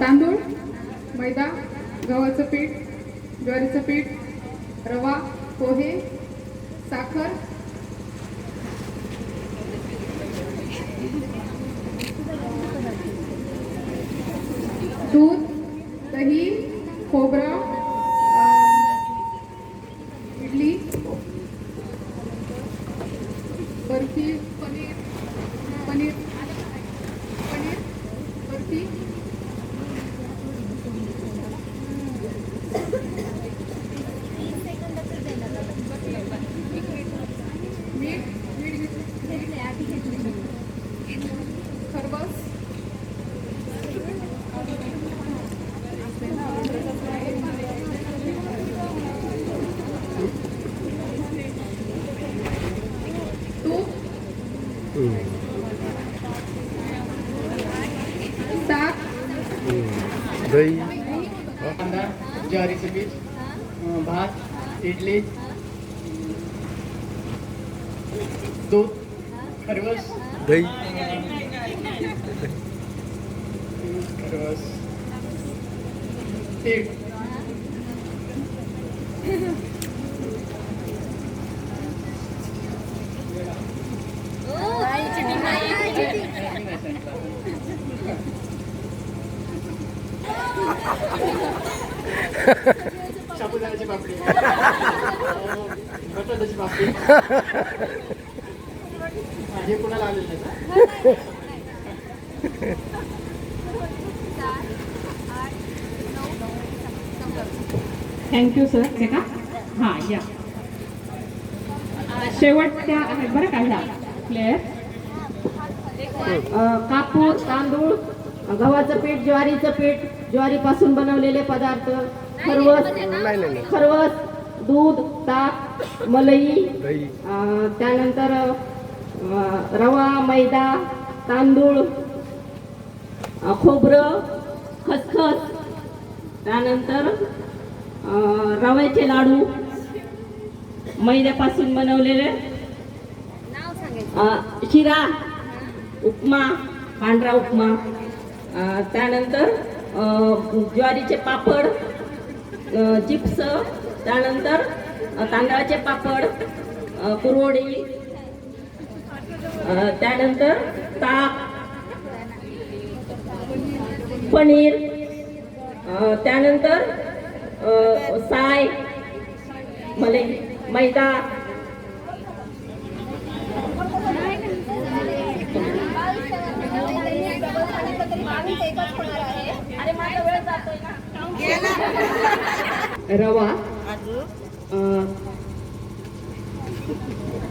तांदूळ मैदा गव्हाचं पीठ ज्वारीचं पीठ रवा पोहे साखर. दूध दही खोबरं इडली बर्फी पनीर पनीर पनीर बर्फी मीठ मीठ खरबस तूप ताक दही कांदा ज्वारीचं पीठ भात इडली दूध खरवस. दही. खरवस. पीठ साबुदाण्याची पापडी अं, बटाट्याची पापडी हा, हे कुणाला आलेलं नाही का? थँक्यू सर हे का? हां या. शेवटच्या आहेत बरं का ह्या प्लेयर कापूर तांदूळ गव्हाचं पीठ ज्वारीचं पीठ ज्वारीपासून बनवलेले पदार्थ खरवस खरवस दूध ताक मलई त्यानंतर रवा मैदा तांदूळ खोबरं खसखस त्यानंतर रव्याचे लाडू मैद्यापासून बनवलेले शिरा उपमा पांढरा उपमा. त्यानंतर ज्वारीचे पापड चिप्स त्यानंतर तांदळाचे पापड कुरवडी त्यानंतर ताक पनीर त्यानंतर साय मले मैदा रवा.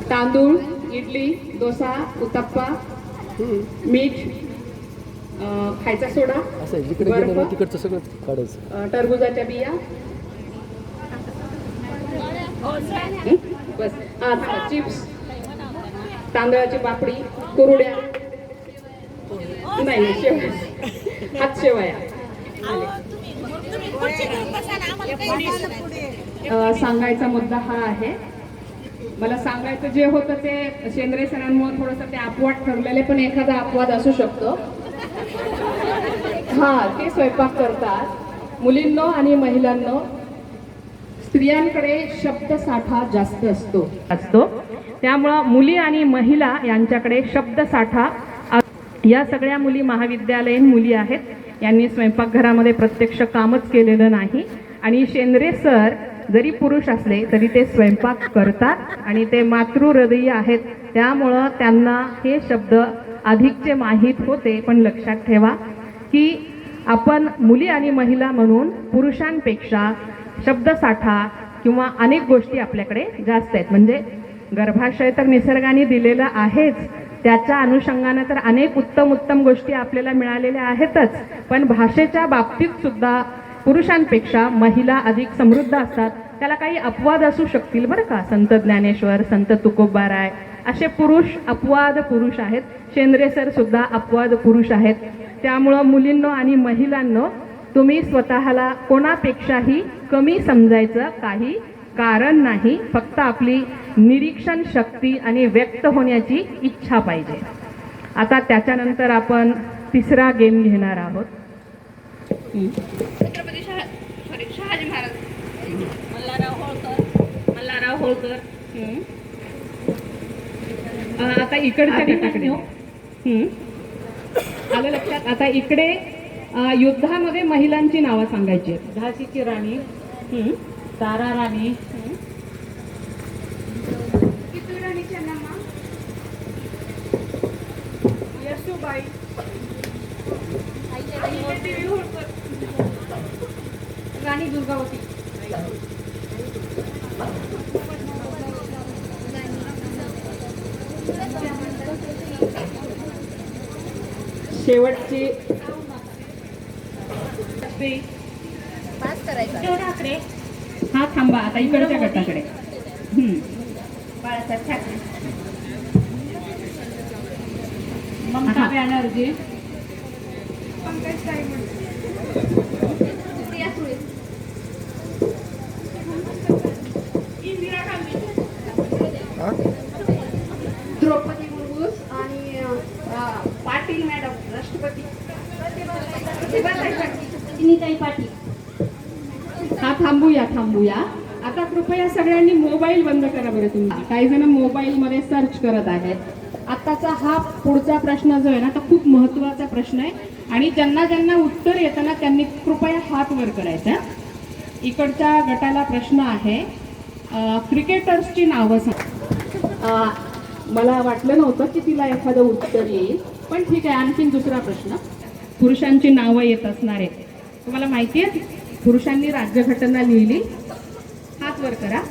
तांदूळ इडली डोसा उत्तप्पा मीठ खायचा सोडा बर्फ. तिकडचं सगळं काढायचं. टरबुजाच्या बिया? बस. चिप्स तांदळाची पापडी कुरुड्या. नाही नाही शेवया. हात शेवया. सांगायचा मुद्दा हा आहे. मला सांगायचं जे होतं ते शेंद्रे सरांमुळे थोडंसं ते अपवाद ठरलेले पण एखादा अपवाद असू शकतो. हा ते स्वयंपाक करतात. मुलींनो आणि महिलांनो स्त्रियांकडे शब्दसाठा जास्त असतो. असतो. त्यामुळं मुली आणि महिला यांच्याकडे शब्दसाठा या सगळ्या मुली महाविद्यालयीन मुली आहेत. यांनी स्वयंपाकघरामध्ये प्रत्यक्ष कामच केलेलं नाही. आणि शेंद्रे सर जरी पुरुष असले तरी ते स्वयंपाक करतात आणि ते मातृहृदयी आहेत. त्यामुळं त्यांना हे शब्द अधिकचे माहीत होते पण लक्षात ठेवा की आपण मुली आणि महिला म्हणून पुरुषांपेक्षा शब्दसाठा किंवा अनेक गोष्टी आपल्याकडे जास्त आहेत. म्हणजे गर्भाशय तर निसर्गाने दिलेला आहेच त्याच्या अनुषंगानं तर अनेक उत्तम उत्तम गोष्टी आपल्याला मिळालेल्या आहेतच. पण भाषेच्या बाबतीत सुद्धा पुरुषांपेक्षा महिला अधिक समृद्ध असतात. त्याला काही अपवाद असू शकतील बरं का? संत ज्ञानेश्वर संत तुकोबाराय. असे पुरुष अपवाद पुरुष आहेत. शेंद्रे सर सुद्धा अपवाद पुरुष आहेत. त्यामुळं मुलींनो आणि महिलांनो तुम्ही स्वतःला कोणापेक्षाही कमी समजायचं काही कारण नाही फक्त आपली निरीक्षण शक्ती आणि व्यक्त होण्याची इच्छा पाहिजे आता त्याच्यानंतर आपण तिसरा गेम घेणार आहोत. छत्रपती शहा सॉरी शहाजी महाराज मल्हारराव होळकर मल्हारराव होळकर. अं, आता इकडच्या हं. आलं लक्षात आता इकडे युद्धामध्ये महिलांची नावं सांगायची आहेत. झाशीची राणी हं. तारा राणी. किती राणी दुर्गावती शेवटची. पास करायचा. तेवढाकडे हा थांबा आता इकडच्या गटाकडे. बाळासाहेब ठाकरे. ममता बॅनर्जी. पंकज इंदिरा गांधी द्रौपदी मुर्मू आणि पाटील मॅडम राष्ट्रपती. प्रतिभाताई पाटील पाटील. थांबूया थांबूया. आता कृपया सगळ्यांनी मोबाईल बंद करा बरं तुम्ही. काही जण मोबाईल मध्ये सर्च करत आहेत. आताचा हा पुढचा प्रश्न जो आहे ना तो खूप महत्त्वाचा प्रश्न आहे. आणि ज्यांना ज्यांना उत्तर येतं ना त्यांनी कृपया हात वर करायचा. इकडच्या गटाला प्रश्न आहे क्रिकेटर्सची नावं सांग. मला वाटलं नव्हतं की तिला एखादं उत्तर येईल पण ठीक आहे आणखीन दुसरा प्रश्न. पुरुषांची नावं येत असणार आहेत. तुम्हाला माहिती आहे? पुरुषांनी राज्यघटना लिहिली. हात वर करा.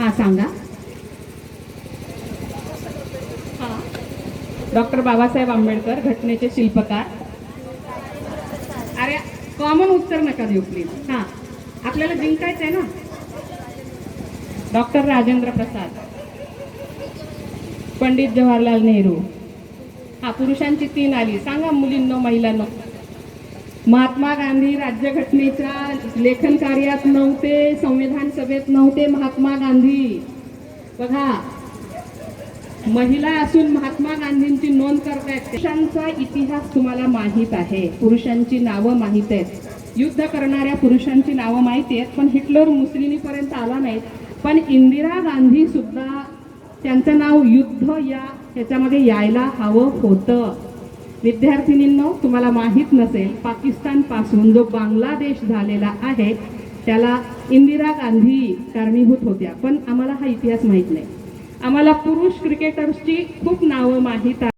हा सांगा. डॉक्टर बाबासाहेब आंबेडकर घटनेचे शिल्पकार. अरे कॉमन उत्तर नका देऊ प्लीज हा. आपल्याला जिंकायचं आहे ना? डॉक्टर राजेंद्र प्रसाद. पंडित जवाहरलाल नेहरू. हा पुरुषांची तीन आली. सांगा मुलींनो महिलांनो. महात्मा गांधी राज्यघटनेच्या लेखन कार्यात नव्हते संविधान सभेत नव्हते महात्मा गांधी. बघा महिला असून महात्मा गांधींची नोंद करतायत. पुरुषांचा इतिहास तुम्हाला माहीत आहे. पुरुषांची नावं माहीत आहेत. युद्ध करणाऱ्या पुरुषांची नावं माहिती आहेत पण हिटलर मुसलिनीपर्यंत आला नाहीत. पण इंदिरा गांधी सुद्धा त्यांचं नाव युद्ध या ह्याच्यामध्ये यायला हवं होतं. विद्यार्थिनींनो तुम्हाला माहीत नसेल पाकिस्तानपासून जो बांगलादेश झालेला आहे त्याला इंदिरा गांधी कारणीभूत होत्या. पण आम्हाला हा इतिहास माहीत नाही. आम्हाला पुरुष क्रिकेटर्सची खूप नावं माहीत